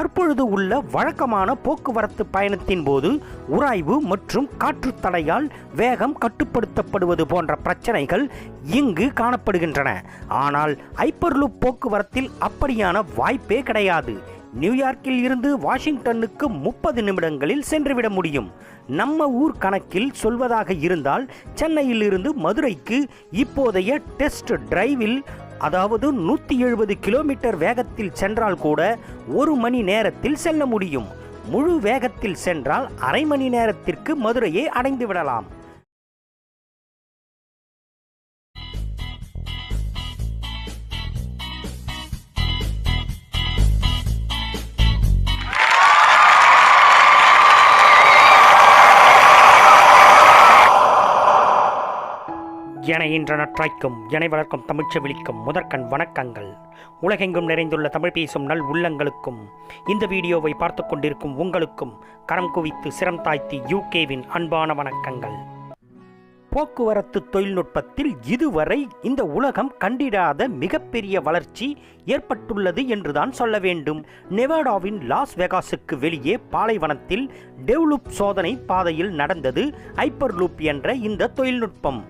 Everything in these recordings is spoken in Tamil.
தற்பொழுது உள்ள வழக்கமான போக்குவரத்து பயணத்தின் போது உராய்வு மற்றும் காற்று தடையால் வேகம் கட்டுப்படுத்தப்படுவது போன்ற பிரச்சனைகள் இங்கு காணப்படுகின்றன. ஆனால் ஹைப்பர்லூப் போக்குவரத்தில் அப்படியான வாய்ப்பே கிடையாது. நியூயார்க்கில் இருந்து வாஷிங்டனுக்கு முப்பது நிமிடங்களில் சென்றுவிட முடியும். நம்ம ஊர் கணக்கில் சொல்வதாக இருந்தால் சென்னையில் இருந்து மதுரைக்கு இப்போதைய டெஸ்ட் டிரைவில் அதாவது நூற்றி எழுபது கிலோமீட்டர் வேகத்தில் சென்றால் கூட ஒரு மணி நேரத்தில் செல்ல முடியும். முழு வேகத்தில் சென்றால் அரை மணி நேரத்திற்கு மதுரையை அடைந்து விடலாம் என இன்ற நற்றாய்க்கும் என வளர்க்கும் தமிழ்ச்சி விழிக்கும் முதற்கண் வணக்கங்கள். உலகெங்கும் நிறைந்துள்ள தமிழ் பேசும் நல் உள்ளங்களுக்கும் இந்த வீடியோவை பார்த்து கொண்டிருக்கும் உங்களுக்கும் கரம் குவித்து சிரம் தாய்த்தி யூகேவின் அன்பான வணக்கங்கள். போக்குவரத்து தொழில்நுட்பத்தில் இதுவரை இந்த உலகம் கண்டிடாத மிகப்பெரிய வளர்ச்சி ஏற்பட்டுள்ளது என்றுதான் சொல்ல வேண்டும். நெவாடாவின் லாஸ் வெகாஸுக்கு வெளியே பாலைவனத்தில் டெவலப் சோதனை பாதையில் நடந்தது ஐப்பர்லூப் என்ற இந்த தொழில்நுட்பம்.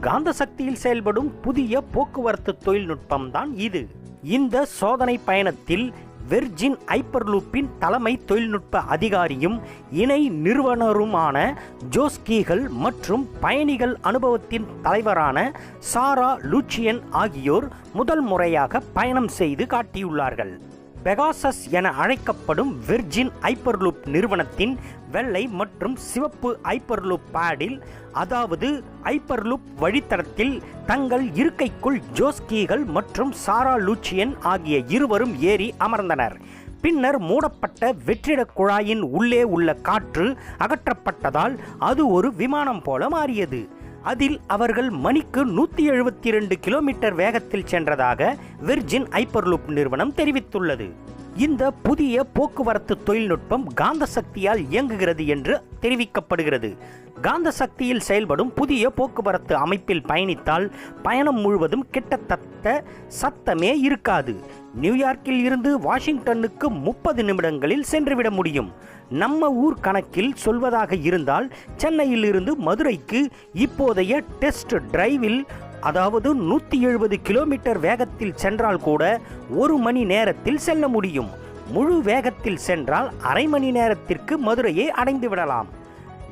காந்த சக்தியில் செயல்படும் புதிய போக்குவரத்து தொழில்நுட்பம் தான் இது. இந்த சோதனை பயணத்தில் வெர்ஜின் ஐப்பர்லூப்பின் தலைமை தொழில்நுட்ப அதிகாரியும் இணை நிறுவனருமான ஜோஸ்கீகள் மற்றும் பயணிகள் அனுபவத்தின் தலைவரான சாரா லூச்சியன் ஆகியோர் முதல் முறையாக பயணம் செய்து காட்டியுள்ளார்கள். பெகாசஸ் என அழைக்கப்படும் வெர்ஜின் ஐப்பர்லூப் நிறுவனத்தின் வெள்ளை மற்றும் சிவப்பு ஐப்பர்லூப் பேடில் அதாவது ஐப்பர்லூப் வழித்தடத்தில் தங்கள் இருக்கைக்குள் ஜோஸ்கீகள் மற்றும் சாரா லூச்சியன் ஆகிய இருவரும் ஏறி அமர்ந்தனர். பின்னர் மூடப்பட்ட வெற்றிடக் குழாயின் உள்ளே உள்ள காற்று அகற்றப்பட்டதால் அது ஒரு விமானம் போல மாறியது. அதில் அவர்கள் மணிக்கு நூற்றி எழுபத்தி இரண்டு கிலோமீட்டர் வேகத்தில் சென்றதாக வெர்ஜின் ஐப்பர்லூப் நிறுவனம் தெரிவித்துள்ளது. இந்த புதிய போக்குவரத்து தொழில்நுட்பம் காந்த சக்தியால் இயங்குகிறது என்று தெரிவிக்கப்படுகிறது. காந்த சக்தியில் செயல்படும் புதிய போக்குவரத்து அமைப்பில் பயணித்தால் பயணம் முழுவதும் கிட்டத்தட்ட சத்தமே இருக்காது. நியூயார்க்கில் இருந்து வாஷிங்டனுக்கு முப்பது நிமிடங்களில் சென்றுவிட முடியும். நம்ம ஊர் கணக்கில் சொல்வதாக இருந்தால் சென்னையில் இருந்து மதுரைக்கு இப்போதைய டெஸ்ட் டிரைவில் அதாவது நூற்றி எழுபது கிலோமீட்டர் வேகத்தில் சென்றால் கூட ஒரு மணி நேரத்தில் செல்ல முடியும். முழு வேகத்தில் சென்றால் அரை மணி நேரத்திற்கு மதுரையை அடைந்து விடலாம்.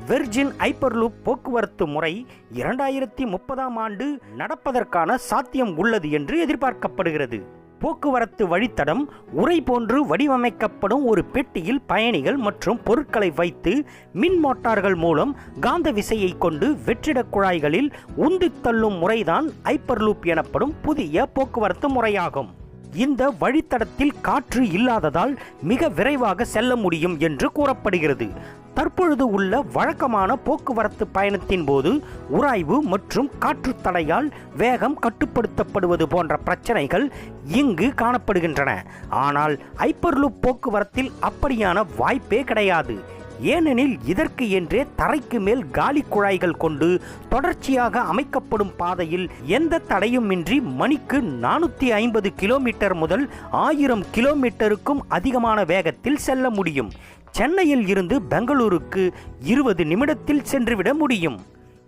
வெர்ஜின் ஹைப்பர்லூப் போக்குவரத்து முறை இரண்டாயிரத்தி முப்பதாம் ஆண்டு நடப்பதற்கான சாத்தியம் உள்ளது என்று எதிர்பார்க்கப்படுகிறது. போக்குவரத்து வழித்தடம் உரை போன்று வடிவமைக்கப்படும் ஒரு பெட்டியில் பயணிகள் மற்றும் பொருட்களை வைத்து மின் மோட்டார்கள் மூலம் காந்த விசையை கொண்டு வெற்றிடக் குழாய்களில் உந்தித் தள்ளும் முறைதான் ஹைப்பர்லூப் எனப்படும் புதிய போக்குவரத்து முறையாகும். இந்த வழித்தடத்தில் காற்று இல்லாததால் மிக விரைவாக செல்ல முடியும் என்று கூறப்படுகிறது. தற்பொழுது உள்ள வழக்கமான போக்குவரத்து பயணத்தின் போது உராய்வு மற்றும் காற்று தடையால் வேகம் கட்டுப்படுத்தப்படுவது போன்ற பிரச்சனைகள் இங்கு காணப்படுகின்றன. ஆனால் ஹைப்பர்லூப் போக்குவரத்தில் அப்படியான வாய்ப்பே கிடையாது. ஏனெனில் இதற்கு என்றே தரைக்கு மேல் காலி குழாய்கள் கொண்டு தொடர்ச்சியாக அமைக்கப்படும் பாதையில் எந்த தடையுமின்றி மணிக்கு நானூற்றி ஐம்பது கிலோமீட்டர் முதல் ஆயிரம் கிலோமீட்டருக்கும் அதிகமான வேகத்தில் செல்ல முடியும். சென்னையில் இருந்து பெங்களூருக்கு இருபது நிமிடத்தில் சென்றுவிட முடியும்.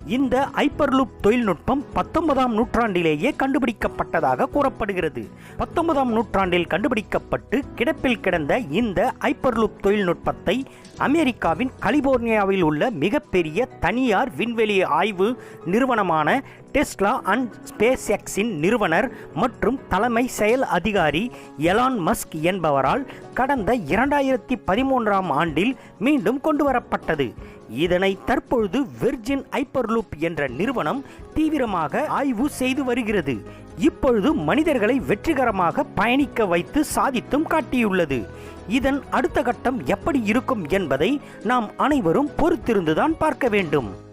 இந்த ஹைப்பர்லூப் தொழில்நுட்பம் பத்தொன்பதாம் நூற்றாண்டிலேயே கண்டுபிடிக்கப்பட்டதாக கூறப்படுகிறது. பத்தொன்பதாம் நூற்றாண்டில் கண்டுபிடிக்கப்பட்டு கிடப்பில் கிடந்த இந்த ஹைப்பர்லூப் தொழில்நுட்பத்தை அமெரிக்காவின் கலிபோர்னியாவில் உள்ள மிகப்பெரிய தனியார் விண்வெளி ஆய்வு நிறுவனமான டெஸ்லா அண்ட் ஸ்பேஸ் எக்ஸின் நிறுவனர் மற்றும் தலைமை செயல் அதிகாரி எலான் மஸ்க் என்பவரால் கடந்த இரண்டாயிரத்தி பதிமூன்றாம் ஆண்டில் மீண்டும் கொண்டுவரப்பட்டது. இதனை தற்பொழுது வெர்ஜின் ஹைப்பர்லூப் என்ற நிறுவனம் தீவிரமாக ஆய்வு செய்து வருகிறது. இப்பொழுது மனிதர்களை வெற்றிகரமாக பயணிக்க வைத்து சாதித்தும் காட்டியுள்ளது. இதன் அடுத்த கட்டம் எப்படி இருக்கும் என்பதை நாம் அனைவரும் பொறுத்திருந்துதான் பார்க்க வேண்டும்.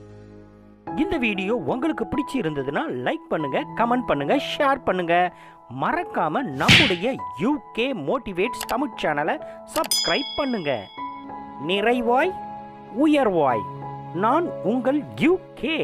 இந்த வீடியோ உங்களுக்கு பிடிச்சி இருந்ததுன்னா லைக் பண்ணுங்க கமெண்ட் பண்ணுங்க ஷேர் பண்ணுங்க. மறக்காம நம்முடைய யூகே மோட்டிவேட்ஸ் தமிழ் சேனலை சப்ஸ்கிரைப் பண்ணுங்க. நிறைவாய் உயர்வாய். நான் உங்கள் யூகே